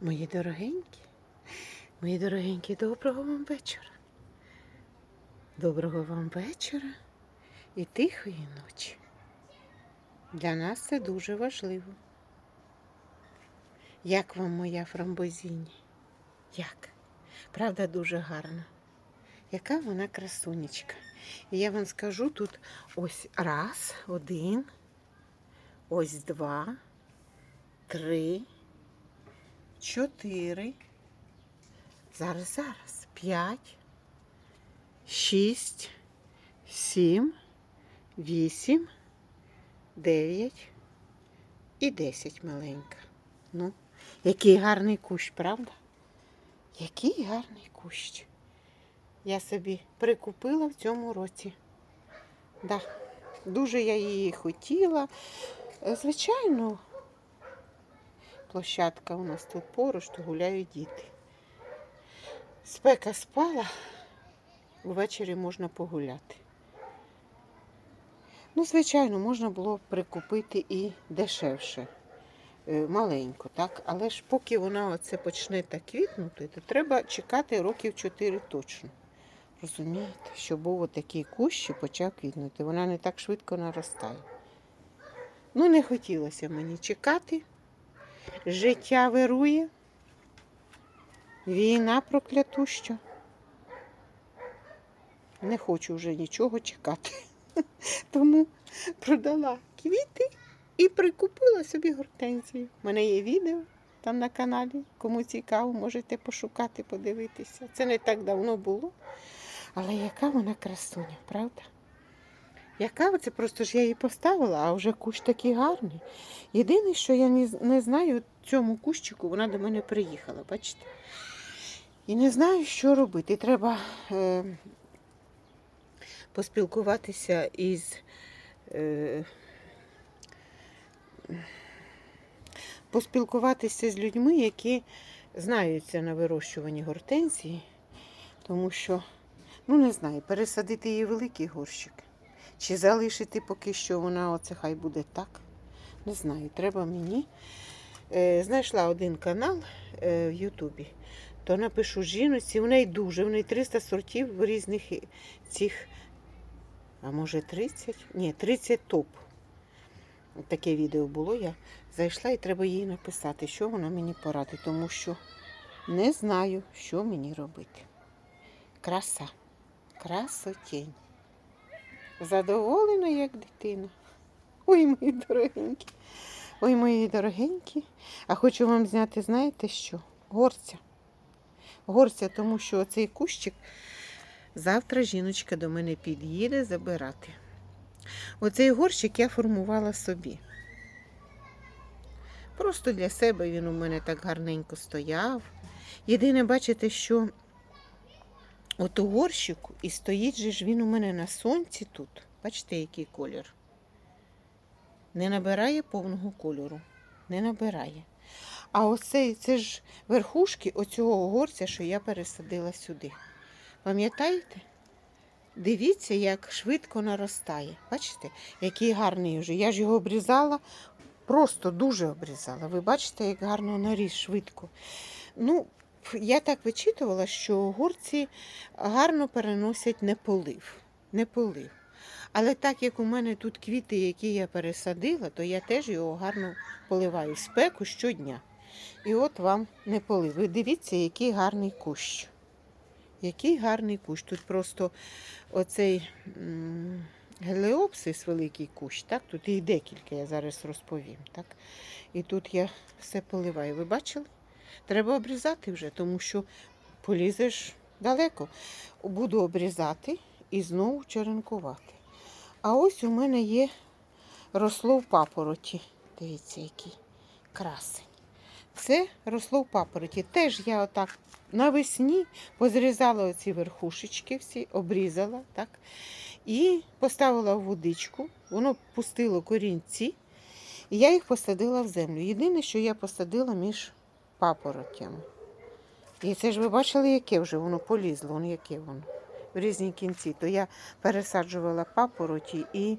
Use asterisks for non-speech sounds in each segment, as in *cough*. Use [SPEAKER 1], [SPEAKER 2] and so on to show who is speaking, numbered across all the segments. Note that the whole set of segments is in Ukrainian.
[SPEAKER 1] Мої дорогенькі, мої дорогенькі, доброго вам вечора. Доброго вам вечора і тихої ночі. Для нас це дуже важливо. Як вам моя фрамбозіні? Як? Правда, дуже гарна. Яка вона красунечка. І я вам скажу тут ось раз, один, ось два, три, чотири. Зараз, зараз. П'ять, шість, сім, вісім, дев'ять і десять маленька. Ну, який гарний кущ, правда? Який гарний кущ. Я собі прикупила в цьому році. Да. Дуже я її хотіла. Е, Звичайно, площадка у нас тут поруч, то гуляють діти. Спека спала, ввечері можна погуляти. Ну, звичайно, можна було прикупити і дешевше, е, маленько, так? Але ж поки вона оце почне так квітнути, то треба чекати років 4 точно. Розумієте, щоб був отакий кущ і почав квітнути. Вона не так швидко наростає. Ну, не хотілося мені чекати. Життя вирує. Війна проклятуща. Не хочу вже нічого чекати. *laughs* Тому продала квіти і прикупила собі гортензію. У мене є відео там на каналі. Кому цікаво, можете пошукати, подивитися. Це не так давно було. Але яка вона красуня, правда? Яка це просто ж я її поставила, а вже кущ такий гарний. Єдине, що я не, не знаю, цьому кущику вона до мене приїхала, бачите? І не знаю, що робити. Треба е, поспілкуватися із. Е, поспілкуватися з людьми, які знаються на вирощуванні гортензії, тому що, ну не знаю, пересадити її великий горщик. Чи залишити поки що вона оце хай буде так. Не знаю, треба мені. Е, знайшла один канал е, в Ютубі, то напишу жіночці, в неї дуже, в неї 300 сортів в різних цих, а може 30? Ні, 30 топ. Таке відео було. Я зайшла і треба їй написати, що вона мені порадить, тому що не знаю, що мені робити. Краса, красотень. Задоволена, як дитина. Ой, мої дорогенькі. Ой, мої дорогенькі. А хочу вам зняти, знаєте що? Горця. Горця, тому що цей кущик завтра жіночка до мене під'їде забирати. Оцей горщик я формувала собі. Просто для себе він у мене так гарненько стояв. Єдине, бачите, що от у горщику і стоїть же ж він у мене на сонці тут. Бачите, який колір? Не набирає повного кольору. Не набирає. А оцей, це ж верхушки оцього горця, що я пересадила сюди. Пам'ятаєте? Дивіться, як швидко наростає. Бачите, який гарний вже. Я ж його обрізала, просто дуже обрізала. Ви бачите, як гарно наріс швидко. Ну, я так вичитувала, що горці гарно переносять неполив. неполив. Але так як у мене тут квіти, які я пересадила, то я теж його гарно поливаю в спеку щодня. І от вам не полив. Ви дивіться, який гарний кущ. Який гарний кущ. Тут просто оцей м, геліопсис великий кущ, так? Тут їх декілька, я зараз розповім. Так? І тут я все поливаю. Ви бачили? Треба обрізати вже, тому що полізеш далеко. Буду обрізати і знову черенкувати. А ось у мене є росло в папороті. Дивіться, який красень. Це росло в папороті. Теж я отак навесні позрізала оці верхушечки, всі, обрізала, так? І поставила в водичку, воно пустило корінці, і я їх посадила в землю. Єдине, що я посадила між папоротями. І це ж ви бачили, яке вже воно полізло, воно яке воно в різні кінці. То я пересаджувала папороті і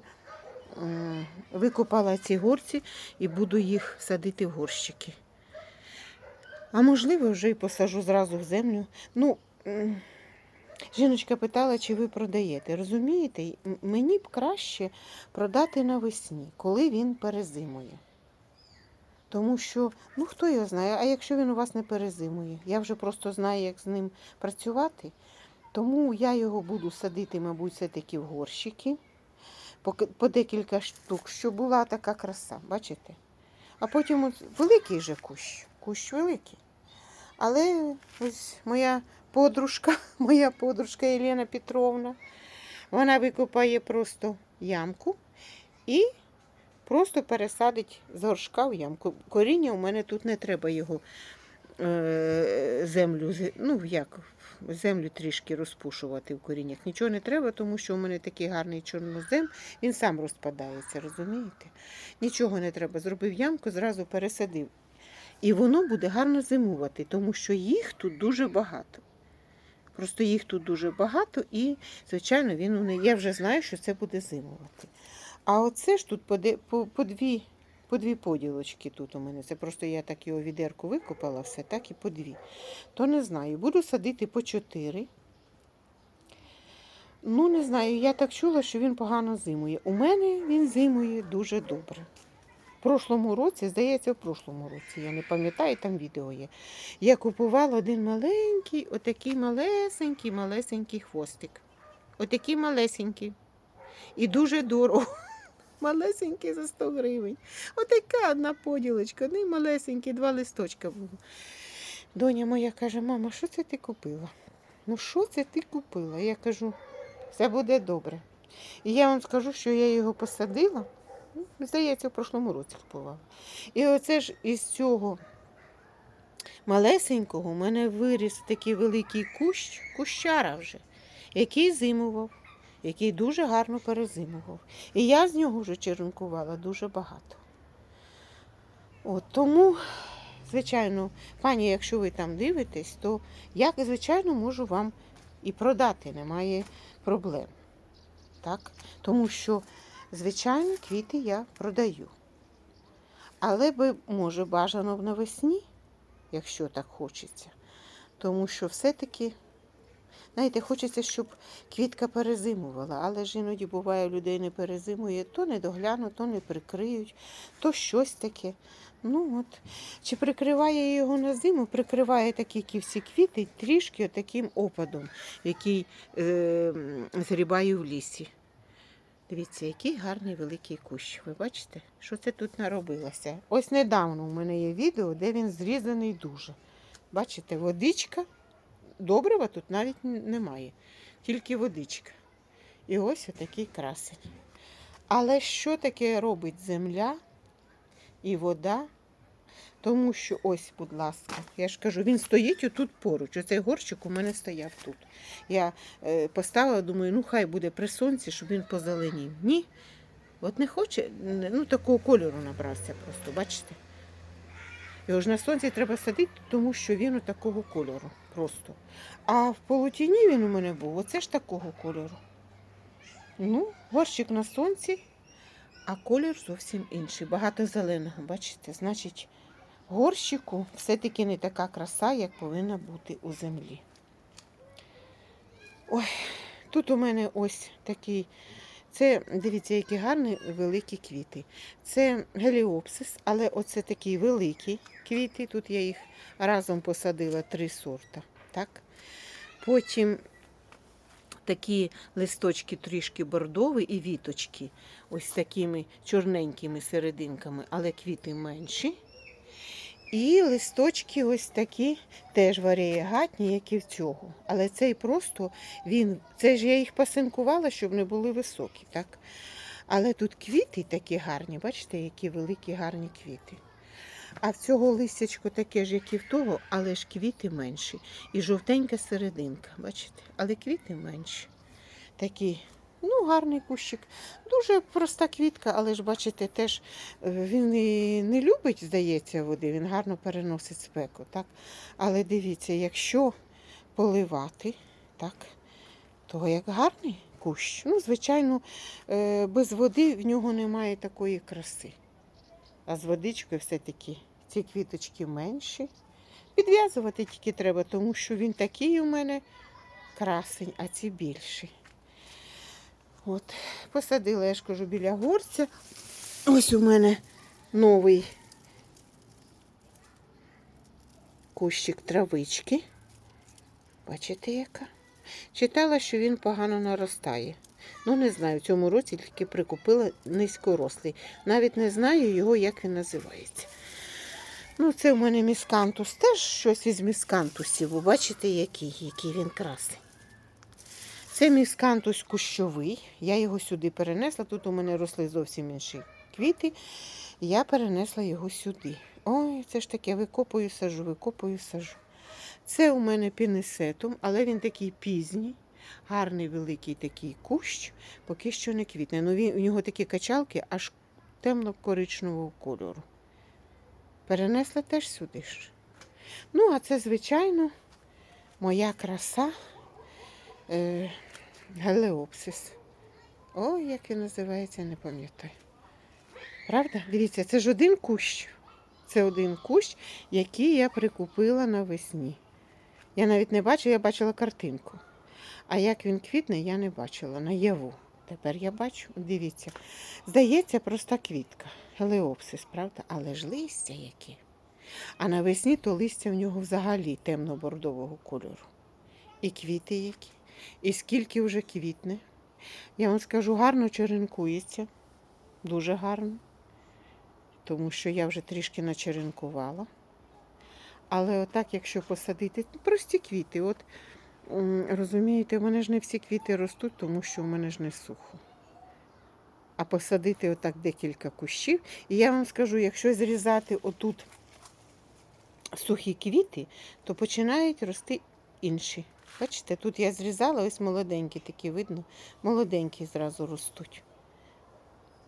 [SPEAKER 1] м, викопала ці горці і буду їх садити в горщики. А можливо, вже і посажу зразу в землю. Ну, м, жіночка питала, чи ви продаєте. Розумієте, мені б краще продати навесні, коли він перезимує. Тому що, ну хто його знає, а якщо він у вас не перезимує, я вже просто знаю, як з ним працювати. Тому я його буду садити, мабуть, все-таки в горщики по, декілька штук, щоб була така краса, бачите? А потім от великий же кущ, кущ великий. Але ось моя подружка, *laughs* моя подружка Єлена Петровна, вона викопає просто ямку і просто пересадить з горшка в ямку. Коріння у мене тут не треба його е, землю, ну як, землю трішки розпушувати в коріннях. Нічого не треба, тому що у мене такий гарний чорнозем, він сам розпадається, розумієте? Нічого не треба. Зробив ямку, зразу пересадив. І воно буде гарно зимувати, тому що їх тут дуже багато. Просто їх тут дуже багато, і, звичайно, він у неї. Я вже знаю, що це буде зимувати. А оце ж тут по, по, по, дві, по дві поділочки тут у мене. Це просто я так його відерку викопала, все, так і по дві. То не знаю. Буду садити по чотири. Ну, не знаю, я так чула, що він погано зимує. У мене він зимує дуже добре. В прошлому році, здається, в прошлому році, я не пам'ятаю, там відео є. Я купувала один маленький, отакий малесенький, малесенький хвостик. Отакий малесенький. І дуже дорого. Малесенький за 100 гривень. Отака одна поділочка, один малесенький, два листочка було. Доня моя каже, мама, що це ти купила? Ну, що це ти купила? Я кажу, все буде добре. І я вам скажу, що я його посадила. ну, Здається, в прошлому році купувала. І оце ж із цього малесенького у мене виріс такий великий кущ, кущара вже, який зимував, який дуже гарно перезимував. І я з нього вже черенкувала дуже багато. От, тому, звичайно, пані, якщо ви там дивитесь, то я, звичайно, можу вам і продати, немає проблем. Так? Тому що, звичайно, квіти я продаю. Але би, може, бажано б навесні, якщо так хочеться. Тому що все-таки, знаєте, хочеться, щоб квітка перезимувала, але ж іноді буває, людей не перезимує, то не доглянуть, то не прикриють, то щось таке. Ну от, чи прикриває його на зиму, прикриває такі кі всі квіти трішки таким опадом, який е, м, зрібаю в лісі. Дивіться, який гарний великий кущ. Ви бачите, що це тут наробилося? Ось недавно у мене є відео, де він зрізаний дуже. Бачите, водичка. Добрива тут навіть немає, тільки водичка. І ось отакий красень. Але що таке робить земля і вода? Тому що ось, будь ласка, я ж кажу, він стоїть отут поруч. Оцей горщик у мене стояв тут. Я е, поставила, думаю, ну хай буде при сонці, щоб він позеленів. Ні. От не хоче, ну такого кольору набрався просто, бачите? Його ж на сонці треба садити, тому що він у такого кольору просто. А в полутіні він у мене був, оце ж такого кольору. Ну, горщик на сонці, а колір зовсім інший. Багато зеленого, бачите? Значить, горщику все-таки не така краса, як повинна бути у землі. Ой, тут у мене ось такий. Це, дивіться, які гарні великі квіти. Це геліопсис, але оце такі великі квіти. Тут я їх разом посадила три сорта. Так? Потім такі листочки трішки бордові і віточки, ось такими чорненькими серединками, але квіти менші. І листочки ось такі теж варієгатні, як і в цього. Але цей просто він. Це ж я їх пасинкувала, щоб не були високі, так? Але тут квіти такі гарні, бачите, які великі гарні квіти. А в цього листячко таке ж, як і в того, але ж квіти менші. І жовтенька серединка, бачите? Але квіти менші. Такий, ну, гарний кущик. Дуже проста квітка, але ж бачите, теж е, він і не любить, здається, води, він гарно переносить спеку. Так? Але дивіться, якщо поливати, так, то як гарний кущ. Ну, звичайно, е, без води в нього немає такої краси. А з водичкою все-таки ці квіточки менші, Підв'язувати тільки треба, тому що він такий у мене красень, а ці більші. От, посадила, я ж кажу, біля горця. Ось у мене новий кущик травички. Бачите, яка? Читала, що він погано наростає. Ну, не знаю, в цьому році тільки прикупила низькорослий. Навіть не знаю його, як він називається. Ну, це в мене міскантус. Теж щось із міскантусів. Ви бачите, який, який він красий. Це міскантус кущовий. Я його сюди перенесла. Тут у мене росли зовсім інші квіти. Я перенесла його сюди. Ой, це ж таке, викопую, сажу, викопую, сажу. Це у мене пінесетум, але він такий пізній, гарний великий такий кущ, поки що не квітне. Ну, він, у нього такі качалки аж темно-коричневого кольору. Перенесла теж сюди ж. Ну, а це, звичайно, моя краса е, гелеопсис. Ой, як він називається, не пам'ятаю. Правда? Дивіться, це ж один кущ. Це один кущ, який я прикупила навесні. Я навіть не бачила, я бачила картинку. А як він квітне, я не бачила наяву. Тепер я бачу, дивіться. Здається, проста квітка. Гелеопсис, правда? Але ж листя які. А навесні то листя в нього взагалі темно-бордового кольору. І квіти які. І скільки вже квітне. Я вам скажу, гарно черенкується. Дуже гарно. Тому що я вже трішки начеренкувала. Але отак, якщо посадити, прості квіти. От розумієте, у мене ж не всі квіти ростуть, тому що у мене ж не сухо. А посадити отак декілька кущів. І я вам скажу, якщо зрізати отут сухі квіти, то починають рости інші. Бачите, тут я зрізала, ось молоденькі такі видно, молоденькі зразу ростуть.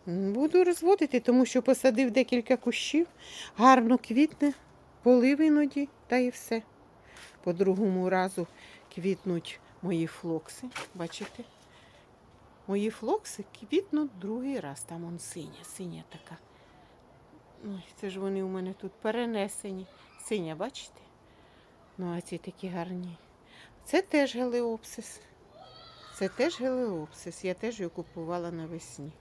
[SPEAKER 1] Буду розводити, тому що посадив декілька кущів, гарно квітне, полив іноді, та і все. По другому разу квітнуть мої флокси. Бачите? Мої флокси квітнуть другий раз. Там он синя, синя така. Ой, це ж вони у мене тут перенесені. Синя, бачите? Ну, а ці такі гарні. Це теж гелеопсис. Це теж гелеопсис. Я теж його купувала навесні.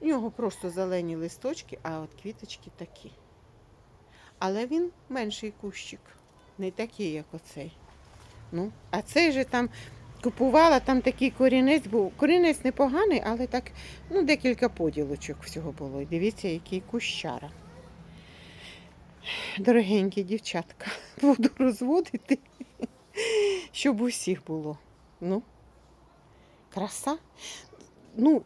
[SPEAKER 1] У нього просто зелені листочки, а от квіточки такі. Але він менший кущик, не такий, як оцей. Ну, а цей же там купувала, там такий корінець був. Корінець непоганий, але так, ну, декілька поділочок всього було. І дивіться, який кущара. Дорогенькі дівчатка, *laughs* буду розводити, щоб усіх було. Ну, краса. Ну,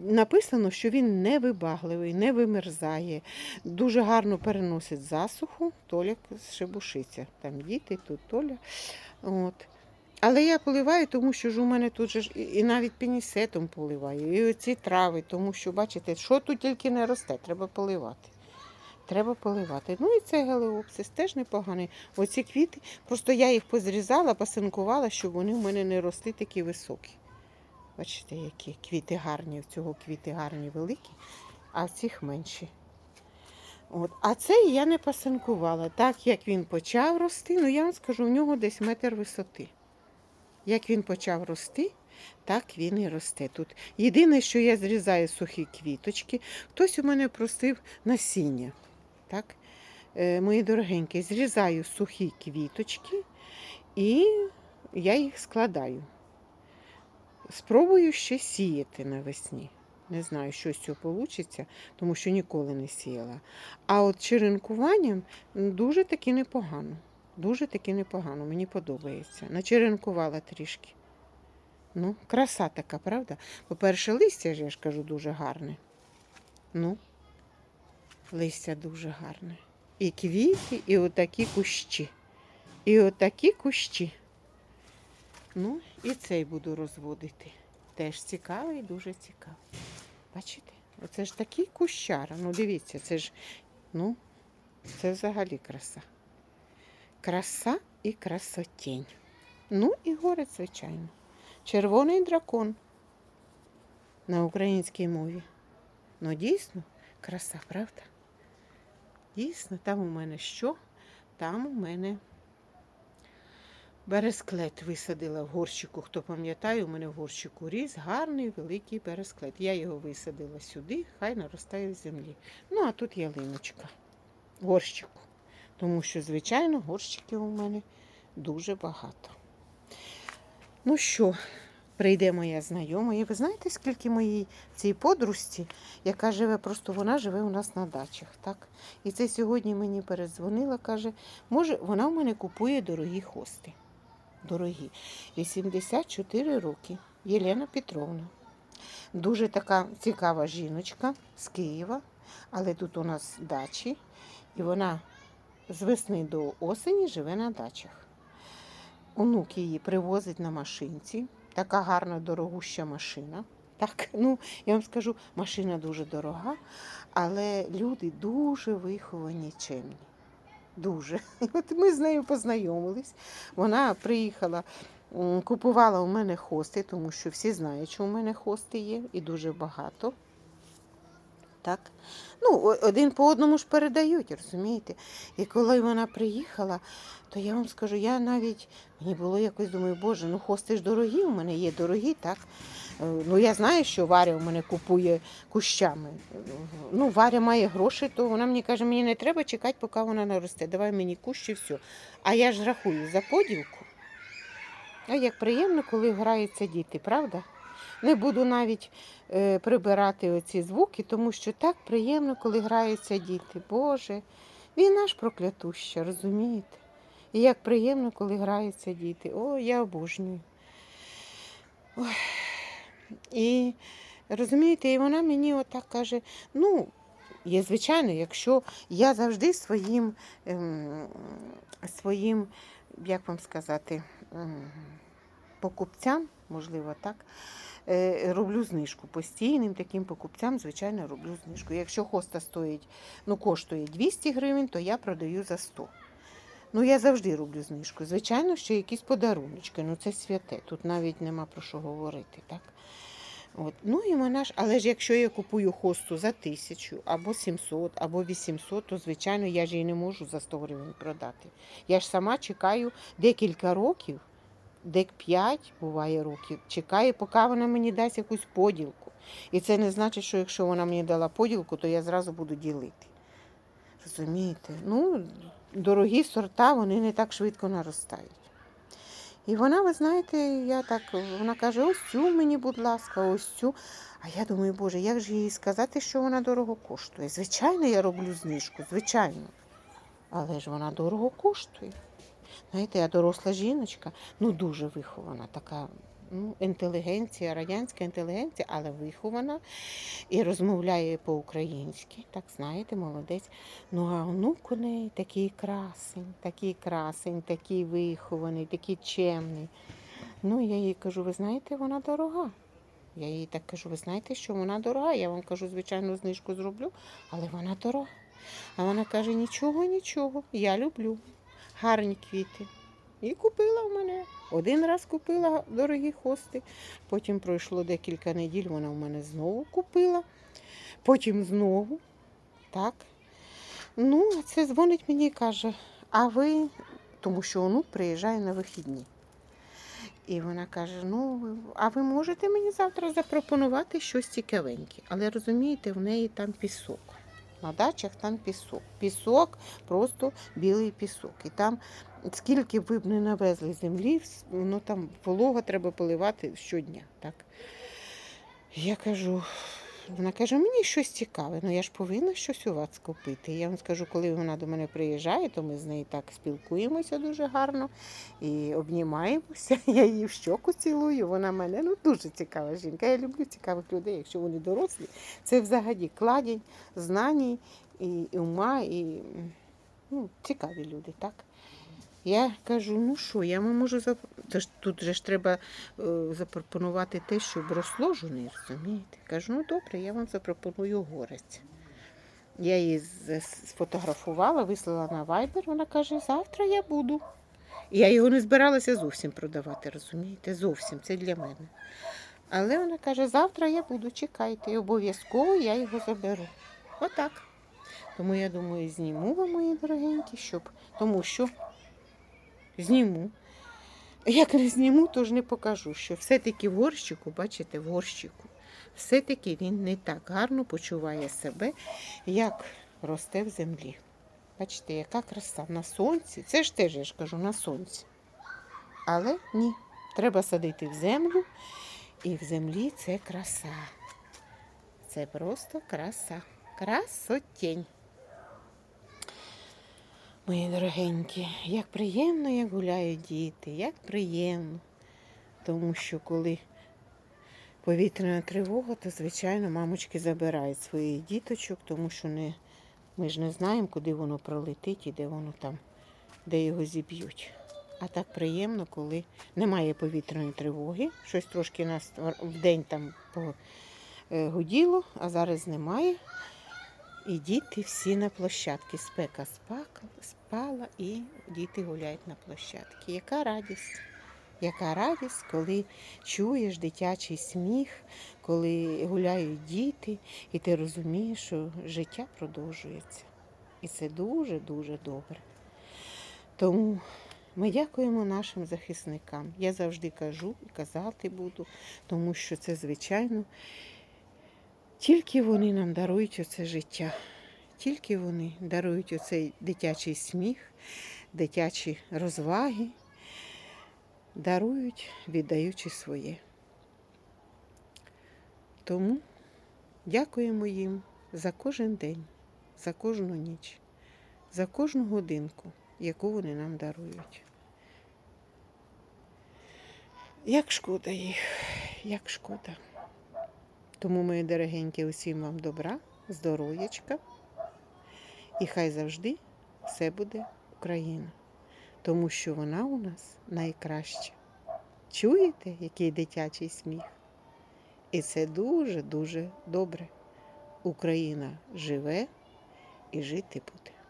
[SPEAKER 1] написано, що він не вибагливий, не вимерзає, дуже гарно переносить засуху, Толя шебушиться. Там діти, тут Толя. От. Але я поливаю, тому що ж у мене тут же і навіть пінісетом поливаю, і оці трави, тому що, бачите, що тут тільки не росте, треба поливати. Треба поливати. Ну і це гелеопсис теж непоганий. Оці квіти, просто я їх позрізала, пасинкувала, щоб вони в мене не росли такі високі. Бачите, які квіти гарні, в цього квіти гарні великі, а в цих менші. От. А цей я не пасинкувала. Так як він почав рости, ну я вам скажу, у нього десь метр висоти. Як він почав рости, так він і росте тут. Єдине, що я зрізаю сухі квіточки, хтось у мене просив насіння. Так? Е, мої дорогенькі, зрізаю сухі квіточки і я їх складаю. Спробую ще сіяти навесні. Не знаю, що з цього вийде, тому що ніколи не сіяла. А от черенкуванням дуже таки непогано. Дуже таки непогано, мені подобається. Начеренкувала трішки. Ну, краса така, правда? По-перше, листя я ж кажу дуже гарне. Ну, листя дуже гарне. І квіти, і отакі кущі. І отакі кущі. Ну, і цей буду розводити. Теж цікавий, дуже цікавий. Бачите? Оце ж такий кущара. Ну, дивіться, це ж, ну, це взагалі краса. Краса і красотінь. Ну і горець, звичайно. Червоний дракон на українській мові. Ну, дійсно, краса, правда? Дійсно, там у мене що? там у мене бересклет висадила в горщику. Хто пам'ятає, у мене в горщику ріс гарний великий бересклет. Я його висадила сюди, хай наростає в землі. Ну, а тут ялиночка в горщику. Тому що, звичайно, горщиків у мене дуже багато. Ну що, прийде моя знайома. І ви знаєте, скільки моїй цій подружці, яка живе, просто вона живе у нас на дачах. так? І це сьогодні мені передзвонила, каже, може, вона в мене купує дорогі хости. Дорогі. 84 роки. Єлена Петровна. Дуже така цікава жіночка з Києва, але тут у нас дачі, і вона з весни до осені живе на дачах. Онук її привозить на машинці. Така гарна дорогуща машина. Так, *laughs* ну я вам скажу, машина дуже дорога, але люди дуже виховані чемні. Дуже. *laughs* От ми з нею познайомились. Вона приїхала, купувала у мене хости, тому що всі знають, що у мене хости є, і дуже багато. Так. Ну, один по одному ж передають, розумієте? І коли вона приїхала, то я вам скажу, я навіть мені було якось думаю, боже, ну хости ж дорогі, у мене є дорогі, так. Е, Ну, я знаю, що Варя у мене купує кущами. Ну, Варя має гроші, то вона мені каже, мені не треба чекати, поки вона наросте. Давай мені кущ і все. А я ж рахую за поділку. А як приємно, коли граються діти, правда? Не буду навіть е, прибирати оці звуки, тому що так приємно, коли граються діти. Боже, війна ж проклятуща, розумієте? І як приємно, коли граються діти. О, я обожнюю. Ой. І розумієте, і вона мені отак каже: ну, є звичайно, якщо я завжди своїм, ем, своїм, як вам сказати, ем, покупцям, можливо, так, роблю знижку. Постійним таким покупцям, звичайно, роблю знижку. Якщо хоста стоїть, ну, коштує 200 гривень, то я продаю за 100. Ну, я завжди роблю знижку. Звичайно, що якісь подаруночки, ну це святе. Тут навіть нема про що говорити, так? От. Ну і вона ж, але ж якщо я купую хосту за тисячу, або 700, або 800, то звичайно я ж її не можу за 100 гривень продати. Я ж сама чекаю декілька років, дек 5 буває років, чекаю, поки вона мені дасть якусь поділку. І це не значить, що якщо вона мені дала поділку, то я зразу буду ділити. Розумієте? Ну, дорогі сорта, вони не так швидко наростають. І вона, ви знаєте, я так, вона каже, ось цю мені, будь ласка, ось цю. А я думаю, боже, як же їй сказати, що вона дорого коштує? Звичайно, я роблю знижку, звичайно. Але ж вона дорого коштує. Знаєте, я доросла жіночка, ну дуже вихована, така ну, інтелігенція, радянська інтелігенція, але вихована і розмовляє по-українськи. Так, знаєте, молодець. Ну, а онук у неї такий красень, такий красень, такий вихований, такий чемний. Ну, я їй кажу, ви знаєте, вона дорога. Я їй так кажу, ви знаєте, що вона дорога. Я вам кажу, звичайно, знижку зроблю, але вона дорога. А вона каже, нічого, нічого, я люблю гарні квіти. І купила в мене. Один раз купила дорогі хости, потім пройшло декілька неділь, вона в мене знову купила, потім знову. Так. Ну, це дзвонить мені і каже, а ви, тому що онук приїжджає на вихідні. І вона каже: ну, а ви можете мені завтра запропонувати щось цікавеньке. Але розумієте, в неї там пісок. На дачах там пісок. Пісок, просто білий пісок. І там, скільки ви б не навезли землі, ну там волога треба поливати щодня. Так? Я кажу, вона каже, мені щось цікаве, ну я ж повинна щось у вас купити. Я вам скажу, коли вона до мене приїжджає, то ми з нею так спілкуємося дуже гарно і обнімаємося. *laughs* Я її в щоку цілую. Вона мене ну дуже цікава жінка. Я люблю цікавих людей, якщо вони дорослі. Це взагалі кладінь знань і, ума, і ну, цікаві люди, так? Я кажу, ну що, я вам можу зап... Тут же ж треба е, запропонувати те, щоб росло жуни, розумієте? Кажу, ну добре, я вам запропоную горець. Я її сфотографувала, вислала на Viber, вона каже, завтра я буду. Я його не збиралася зовсім продавати, розумієте? Зовсім, це для мене. Але вона каже, завтра я буду, чекайте, і обов'язково я його заберу. Отак. Тому я думаю, зніму вам, мої дорогенькі, щоб. тому що зніму. Як не зніму, то ж не покажу, що все-таки в горщику, бачите, в горщику, все-таки він не так гарно почуває себе, як росте в землі. Бачите, яка краса на сонці. Це ж теж, я ж кажу, на сонці. Але ні, треба садити в землю, і в землі це краса. Це просто краса. Красотень. Мої дорогенькі, як приємно, як гуляють діти, як приємно. Тому що коли повітряна тривога, то, звичайно, мамочки забирають своїх діточок, тому що не, ми ж не знаємо, куди воно пролетить і де воно там, де його зіб'ють. А так приємно, коли немає повітряної тривоги. Щось трошки нас в день там гуділо, а зараз немає. І діти всі на площадці. Спека спала і діти гуляють на площадці. Яка радість? Яка радість, коли чуєш дитячий сміх, коли гуляють діти, і ти розумієш, що життя продовжується. І це дуже-дуже добре. Тому ми дякуємо нашим захисникам. Я завжди кажу і казати буду, тому що це, звичайно, тільки вони нам дарують оце життя. Тільки вони дарують оцей дитячий сміх, дитячі розваги, дарують, віддаючи своє. Тому дякуємо їм за кожен день, за кожну ніч, за кожну годинку, яку вони нам дарують. Як шкода їх, як шкода. Тому, мої дорогенькі, усім вам добра, здоров'ячка. І хай завжди все буде Україна, тому що вона у нас найкраща. Чуєте, який дитячий сміх? І це дуже-дуже добре. Україна живе і жити буде.